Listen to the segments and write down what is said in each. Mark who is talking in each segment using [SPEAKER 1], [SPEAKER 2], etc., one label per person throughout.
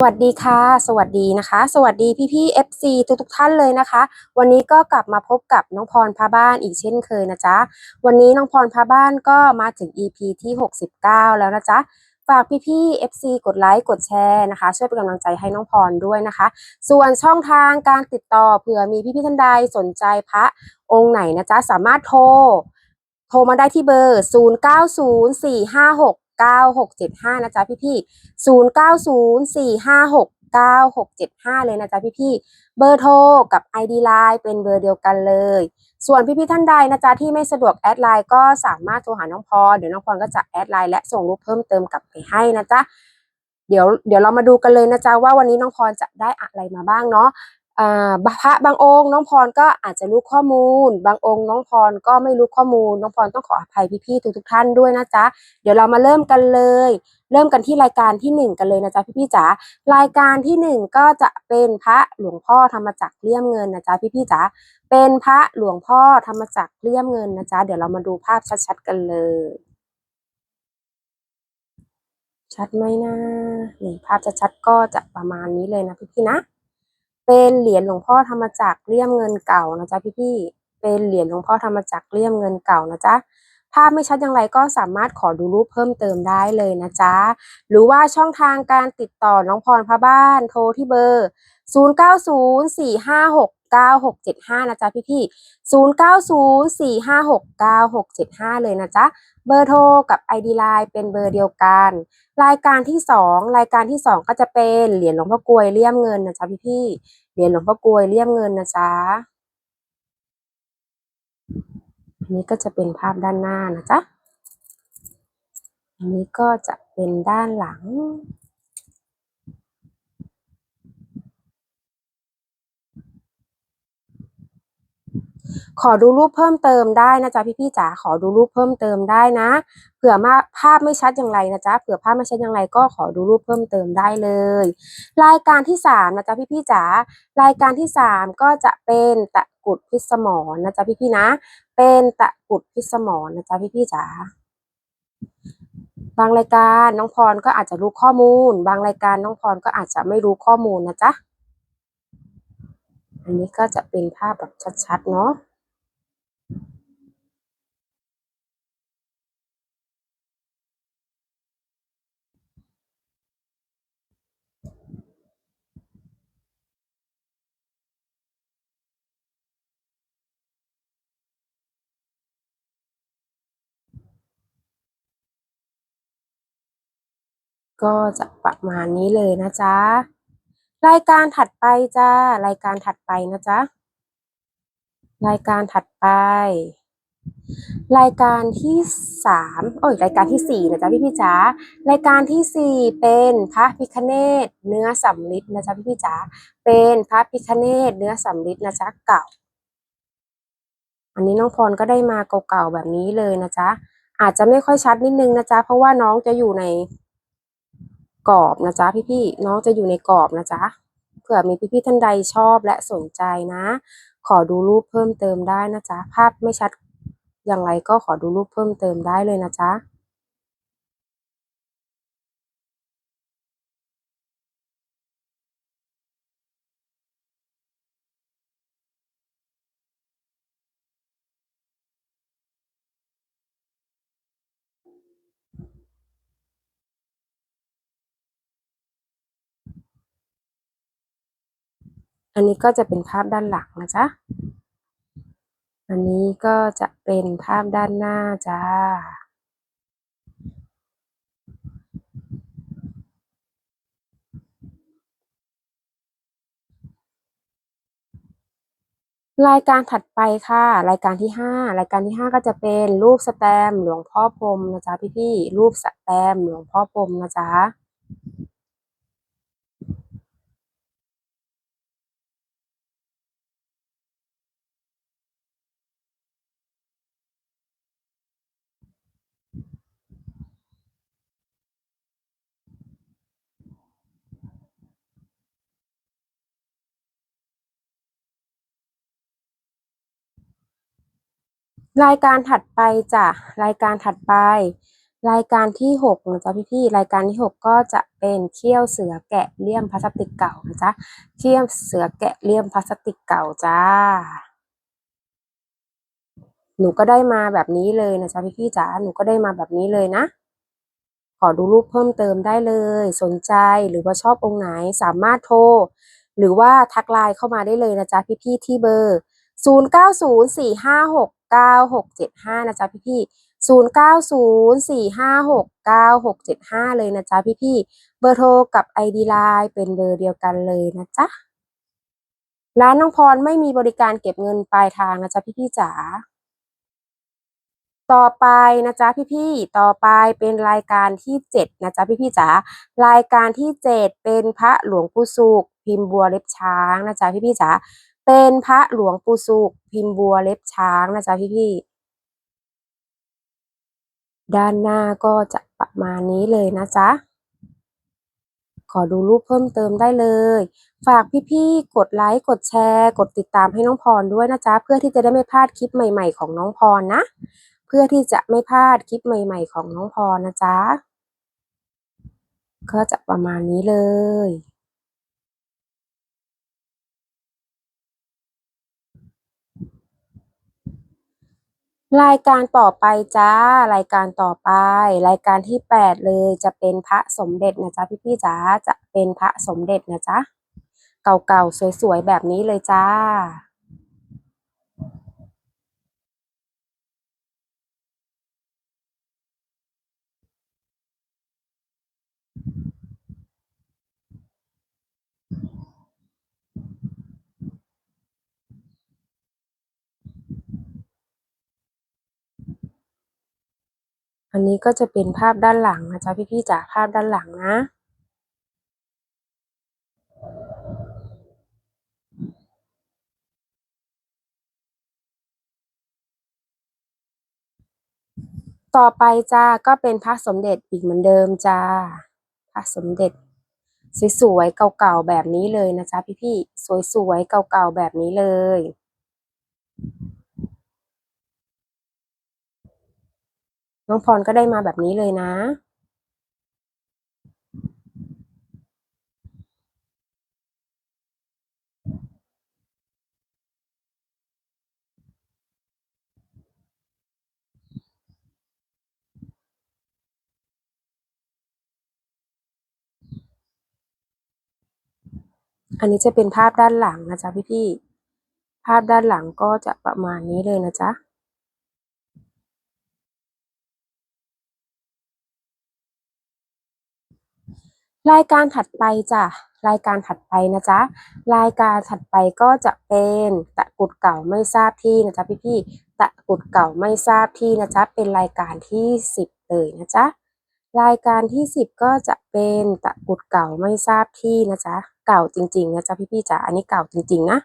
[SPEAKER 1] สวัสดีค่ะ สวัสดีนะคะ สวัสดีพี่พี่ FC ทุกทุกท่านเลยนะคะ วันนี้ก็กลับมาพบกับน้องพรพาบ้านอีกเช่นเคยนะจ๊ะ วันนี้น้องพรพาบ้านก็มาถึง EP ที่ 69 แล้วนะจ๊ะ ฝากพี่พี่ FC กดไลค์กดแชร์นะคะ ช่วยเป็นกำลังใจให้น้องพรด้วยนะคะ ส่วนช่องทางการติดต่อเผื่อมีพี่พี่ท่านใดสนใจพระองค์ไหนนะจ๊ะ สามารถโทรโทรมาได้ที่เบอร์ 090456 9675 นะจ๊ะพี่ๆ0 9 0 4 5 6 9 6 7 5 เลยนะจ๊ะพี่ๆเบอร์โทรกับ ID Line เป็นเบอร์เดียวกันเลย ส่วนพี่ๆท่านใดนะจ๊ะที่ไม่สะดวกแอดไลน์ก็สามารถโทรหาน้องพรเดี๋ยวน้องพรก็จะแอดไลน์และส่งรูปเพิ่มเติมกลับไปให้นะจ๊ะเดี๋ยวเดี๋ยวเรามาดูกันเลยนะจ๊ะว่าวันนี้น้องพรจะได้อะไรมาบ้างเนาะ พระบางองค์น้องพรก็อาจจะรู้ข้อมูล บางองค์น้องพรก็ไม่รู้ข้อมูล น้องพรต้องขออภัยพี่ๆทุกๆท่านด้วยนะจ๊ะเดี๋ยวเรามาเริ่มกันเลย เริ่มกันที่รายการที่หนึ่งกันเลยนะจ๊ะพี่ๆจ๋ารายการที่หนึ่งก็จะเป็นพระหลวงพ่อธรรมจักรเลี่ยมเงินนะจ๊ะพี่ๆจ๋าเป็นพระหลวงพ่อธรรมจักรเลี่ยมเงินนะจ๊ะเดี๋ยวเรามาดูภาพชัดๆกันเลย ชัดไหมนะนี่ภาพชัดๆก็จะประมาณนี้เลยนะพี่ๆนะ เป็นเหรียญหลวงพ่อธรรมจักรเลี่ยมเงินเก่านะจ๊ะพี่ๆเป็นเหรียญหลวงพ่อธรรมจักรเลี่ยมเงินเก่านะจ๊ะภาพไม่ชัดอย่างไรก็สามารถขอดูรูปเพิ่มเติมได้เลยนะจ๊ะ หรือว่าช่องทางการติดต่อน้องพรพระบ้านโทรที่เบอร์ 0 9 0 4 5 6 9 6 7 5 นะจ๊ะพี่ๆ0 9 0 4 5 6 9 6 7 5 เลยนะจ๊ะ เบอร์โทรกับ ID Line เป็นเบอร์เดียวกัน รายการที่สองรายการที่สองก็จะเป็นเหรียญหลวงพ่อกลวยเลี่ยมเงินนะจ๊ะพี่ๆเหรียญหลวงพ่อกลวยเลี่ยมเงินนะจ๊ะอันนี้ก็จะเป็นภาพด้านหน้านะจ๊ะ อันนี้ก็จะเป็นด้านหลัง ขอดูรูปเพิ่มเติมได้นะจ๊ะพี่ๆจ๋าขอดูรูปเพิ่มเติมได้นะ เผื่อมาภาพไม่ชัดอย่างไรนะจ๊ะเผื่อภาพไม่ชัดอย่างไรก็ขอดูรูปเพิ่มเติมได้เลย รายการที่สามนะจ๊ะพี่ๆจ๋ารายการที่สามก็จะเป็นตะกุดพิสมรนะจ๊ะพี่ๆนะ เป็นตะกุดพิสมรนะจ๊ะพี่ๆจ๋าบางรายการน้องพรก็อาจจะรู้ข้อมูล บางรายการน้องพรก็อาจจะไม่รู้ข้อมูลนะจ๊ะ อันนี้ก็จะเป็นภาพแบบชัดๆเนาะ ก็จะประมาณนี้เลยนะจ๊ะ รายการถัดไปจ้า รายการถัดไปนะจ๊ะ รายการถัดไป รายการที่สามโอ้ยรายการที่สี่นะจ๊ะพี่พี่จ๋ารายการที่สี่เป็นพระพิคเนตเนื้อสำริดนะจ๊ะพี่พี่จ๋าเป็นพระพิคเนตเนื้อสำริดนะจ๊ะเก่า อันนี้น้องพรก็ได้มาเก่าๆแบบนี้เลยนะจ๊ะอาจจะไม่ค่อยชัดนิดนึงนะจ๊ะเพราะว่าน้องจะอยู่ใน กรอบนะจ๊ะพี่ๆน้องจะอยู่ในกรอบนะจ๊ะเผื่อมีพี่ๆท่านใดชอบและสนใจนะ ขอดูรูปเพิ่มเติมได้นะจ๊ะภาพไม่ชัดอย่างไรก็ขอดูรูปเพิ่มเติมได้เลยนะจ๊ะ อันนี้ก็จะเป็นภาพด้านหลังนะจ๊ะ อันนี้ก็จะเป็นภาพด้านหน้าจ้า รายการถัดไปค่ะ รายการที่ห้ารายการที่ห้าก็จะเป็นรูปสแตมหลวงพ่อพรมนะจ๊ะพี่ๆรูปสแตมหลวงพ่อพรมนะจ๊ะ รายการถัดไปจ้ะรายการถัดไป รายการที่หกนะจ๊ะพี่ๆรายการที่หกก็จะเป็นเขี้ยวเสือแกะเลี่ยมพลาสติกเก่านะจ๊ะเขี้ยวเสือแกะเลี่ยมพลาสติกเก่าจ้า หนูก็ได้มาแบบนี้เลยนะจ๊ะพี่ๆจ๋าหนูก็ได้มาแบบนี้เลยนะ ขอดูรูปเพิ่มเติมได้เลย สนใจหรือว่าชอบองค์ไหนสามารถโทรหรือว่าทักไลน์เข้ามาได้เลยนะจ๊ะพี่ๆที่เบอร์ 9675 นะจ๊ะพี่ๆ0904569675 เลยนะจ๊ะพี่ๆเบอร์โทรกับ ID Line เป็นเบอร์เดียวกันเลยนะจ๊ะ ร้านน้องพรไม่มีบริการเก็บเงินปลายทางนะจ๊ะพี่ๆจ๋า ต่อไปนะจ๊ะพี่ๆต่อไปเป็นรายการที่เจ็ดนะจ๊ะพี่ๆจ๋า รายการที่เจ็ดเป็นพระหลวงปู่สุขพิมพ์บัวเล็บช้างนะจ๊ะพี่ๆจ๋า เป็นพระหลวงปู่สุขพิมพ์บัวเล็บช้างนะจ๊ะพี่ๆ ด้านหน้าก็จะประมาณนี้เลยนะจ๊ะ ขอดูรูปเพิ่มเติมได้เลย ฝากพี่ๆ กดไลค์กดแชร์ กดติดตามให้น้องพรด้วยนะจ๊ะ เพื่อที่จะได้ไม่พลาดคลิปใหม่ๆ ของน้องพรนะ เพื่อที่จะไม่พลาดคลิปใหม่ๆ ของน้องพรนะจ๊ะ ก็จะประมาณนี้เลย รายการต่อไปจ้า รายการต่อไป รายการที่แปดเลยจะเป็นพระสมเด็จนะจ๊ะพี่ๆจ๋าจะเป็นพระสมเด็จนะจ๊ะเก่าๆสวยๆแบบนี้เลยจ้า อันนี้ก็จะเป็นภาพด้านหลังนะจ๊ะพี่ๆจ๋าภาพด้านหลังนะต่อไปจ้าก็เป็นพระสมเด็จอีกเหมือนเดิมจ้าพระสมเด็จ สวยๆเก่าๆแบบนี้เลยนะจ๊ะพี่ๆสวยๆเก่าๆแบบนี้เลย น้องพรก็ได้มาแบบนี้เลยนะ อันนี้จะเป็นภาพด้านหลังนะจ๊ะพี่ๆภาพด้านหลังก็จะประมาณนี้เลยนะจ๊ะ รายการถัดไปจ้ะรายการถัดไปนะจ๊ะรายการถัดไปก็จะเป็นตะกุดเก่าไม่ทราบที่นะจ๊ะพี่ๆตะกุดเก่าไม่ทราบที่นะจ๊ะเป็นรายการที่สิบเลยนะจ๊ะรายการที่สิบก็จะเป็นตะกุดเก่าไม่ทราบที่นะจ๊ะเก่าจริงๆนะจ๊ะพี่ๆจ๋าอันนี้เก่าจริงๆนะ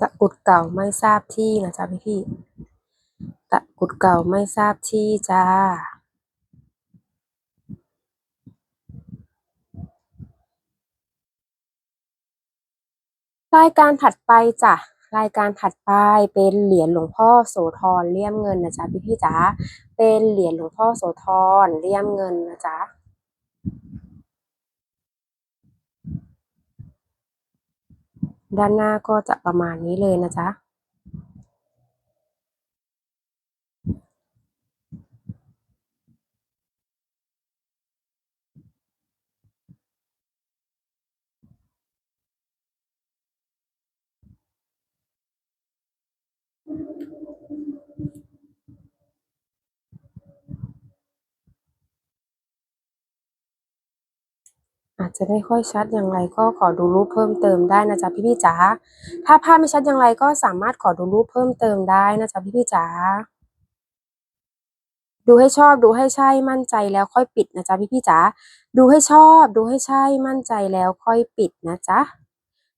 [SPEAKER 1] ตะกุดเก่าไม่ทราบที่นะจ๊ะพี่พี่ตะกุดเก่าไม่ทราบที่จ้า รายการถัดไปจ้ะรายการถัดไปเป็นเหรียญหลวงพ่อโสธรเลี่ยมเงินนะจ๊ะพี่พี่จ๋าเป็นเหรียญหลวงพ่อโสธรเลี่ยมเงินนะจ๊ะ ด้านหน้าก็จะประมาณนี้เลยนะจ๊ะ Thank you. จจะไม่ค่อยชัดอย่างไรก็ขอดูรูปเพิ่มเติมได้นะจ๊ะพี่พี่จ๋า ถ้าภาพไม่ชัดอย่างไรก็สามารถขอดูรูปเพิ่มเติมได้นะจ๊ะพี่พี่จ๋า ดูให้ชอบดูให้ใช่มั่นใจแล้วค่อยปิดนะจ๊ะพี่พี่จ๋า ดูให้ชอบดูให้ใช่มั่นใจแล้วค่อยปิดนะจ๊ะ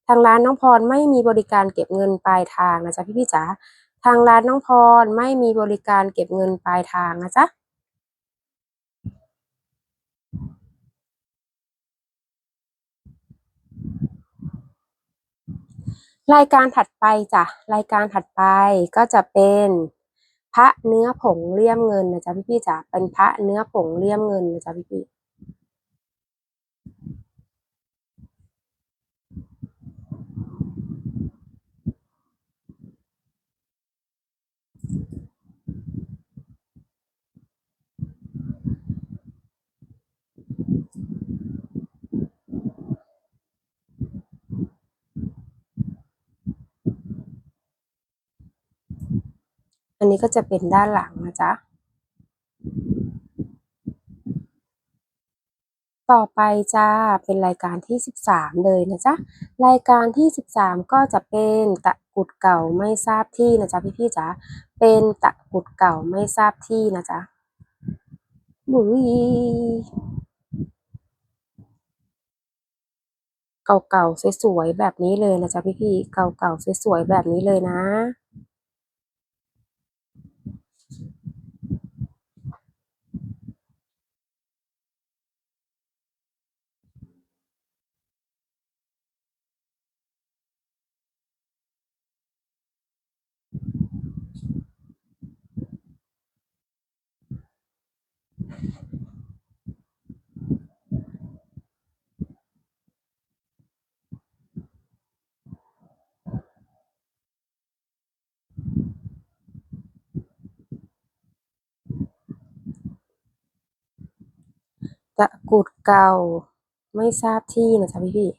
[SPEAKER 1] ทางร้านน้องพรไม่มีบริการเก็บเงินปลายทางนะจ๊ะพี่พี่จ๋า ทางร้านน้องพรไม่มีบริการเก็บเงินปลายทางนะจ๊ะ รายการถัดไปจ้ะรายการถัดไปก็จะเป็นพระเนื้อผงเลี่ยมเงินนะจ๊ะพี่พี่จ๋าเป็นพระเนื้อผงเลี่ยมเงินนะจ๊ะพี่พี่ อันนี้ก็จะเป็นด้านหลังนะจ๊ะ ต่อไปจ้าเป็นรายการที่สิบสามเลยนะจ๊ะ รายการที่สิบสามก็จะเป็นตะกุดเก่าไม่ทราบที่นะจ๊ะพี่ๆจ๋า เป็นตะกุดเก่าไม่ทราบที่นะจ๊ะบุยเก่าๆสวยๆแบบนี้เลยนะจ๊ะพี่ๆเก่าๆสวยๆแบบนี้เลยนะะกรุดเก่าไม่ทราบที่นะจ๊ะพี่พี่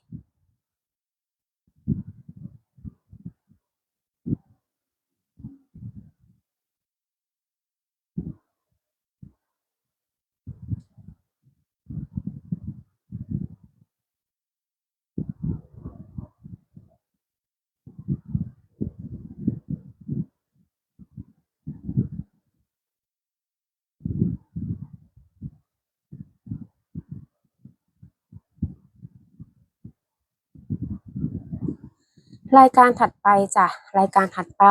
[SPEAKER 1] รายการถัดไปจ้ะรายการถัดไป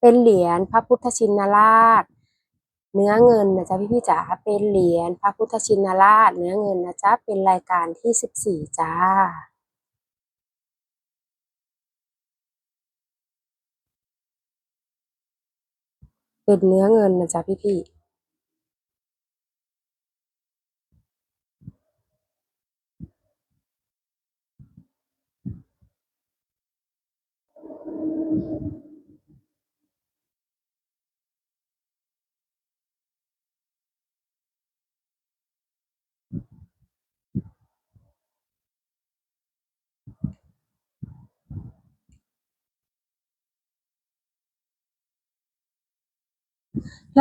[SPEAKER 1] เป็นเหรียญพระพุทธชินราช เนื้อเงินนะจ๊ะพี่พี่ๆจ๋าเป็นเหรียญพระพุทธชินราช เนื้อเงินนะจ๊ะเป็นรายการที่สิบสี่จ้าเป็นเนื้อเงินนะจ๊ะพี่พี่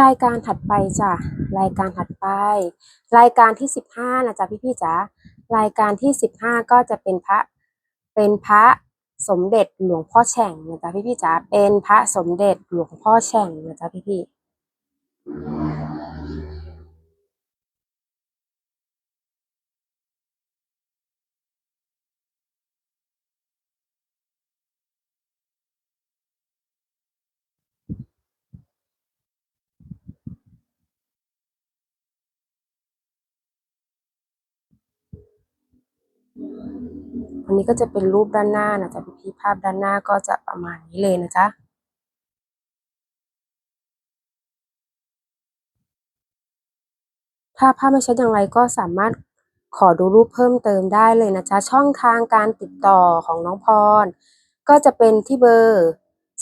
[SPEAKER 1] รายการถัดไปจ้ะรายการถัดไป รายการที่สิบห้านะจ๊ะพี่พี่จ๋ารายการที่สิบห้าก็จะเป็นพระเป็นพระสมเด็จหลวงพ่อแฉ่งนะจ๊ะพี่พี่จ๋าเป็นพระสมเด็จหลวงพ่อแฉ่งนะจ๊ะพี่พี่ ๆอันนี้ก็จะเป็นรูปด้านหน้านะจ๊ะพี่พี่ๆภาพด้านหน้าก็จะประมาณนี้เลยนะจ๊ะถ้าภาพไม่ชัดอย่างไรก็สามารถขอดูรูปเพิ่มเติมได้เลยนะจ๊ะ ช่องทางการติดต่อของน้องพร ก็จะเป็นที่เบอร์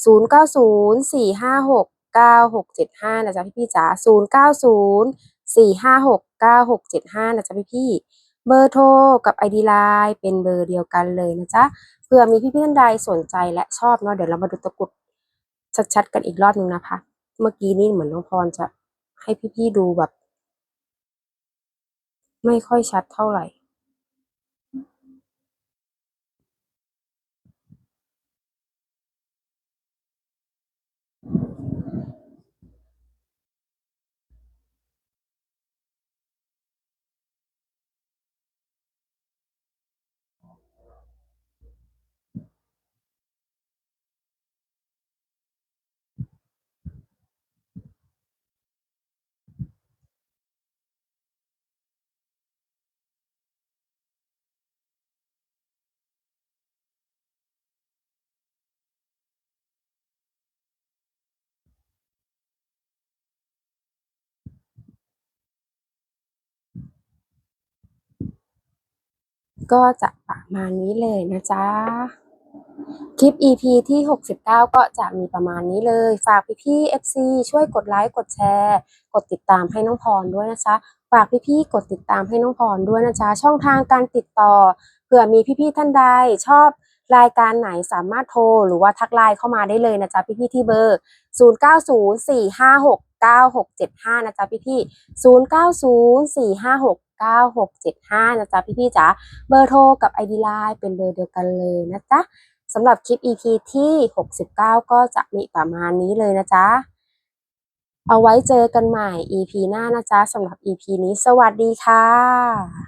[SPEAKER 1] 0 9 0 4 5 6 9 6 7 5 นะจ๊ะพี่พี่ๆจ๋า0 9 0 4 5 6 9 6 7 5 นะจ๊ะพี่พี่ๆ เบอร์โทรกับ ID Line เป็นเบอร์เดียวกันเลยนะจ๊ะเผื่อมีพี่ๆท่านใดสนใจและชอบเนาะเดี๋ยวเรามาดูตะกรุดชัดๆกันอีกรอบนึงนะคะ เมื่อกี้นี่เหมือนน้องพรจะให้พี่ๆดูแบบ ไม่ค่อยชัดเท่าไหร่ ก็จะประมาณนี้เลยนะจ๊ะ คลิป EP ที่ 69 ก็จะมีประมาณนี้เลย ฝากพี่ๆ FC ช่วยกดไลค์ กดแชร์ กดติดตามให้น้องพรด้วยนะจ๊ะ ฝากพี่ๆกดติดตามให้น้องพรด้วยนะจ๊ะ ช่องทางการติดต่อ เผื่อมีพี่ๆท่านใดชอบรายการไหนสามารถโทร หรือว่าทักไลน์เข้ามาได้เลยนะจ๊ะ พี่ๆที่เบอร์ 9675 นะจ๊ะพี่พี่ 090456 9675 นะจ๊ะพี่พี่จ๋า เบอร์โทรกับ ID Line เป็นเบอร์เดียวกันเลยนะจ๊ะสำหรับคลิป EP ที่ 69 ก็จะมีประมาณนี้เลยนะจ๊ะ เอาไว้เจอกันใหม่ EP หน้านะจ๊ะสำหรับ EP นี้สวัสดีค่ะ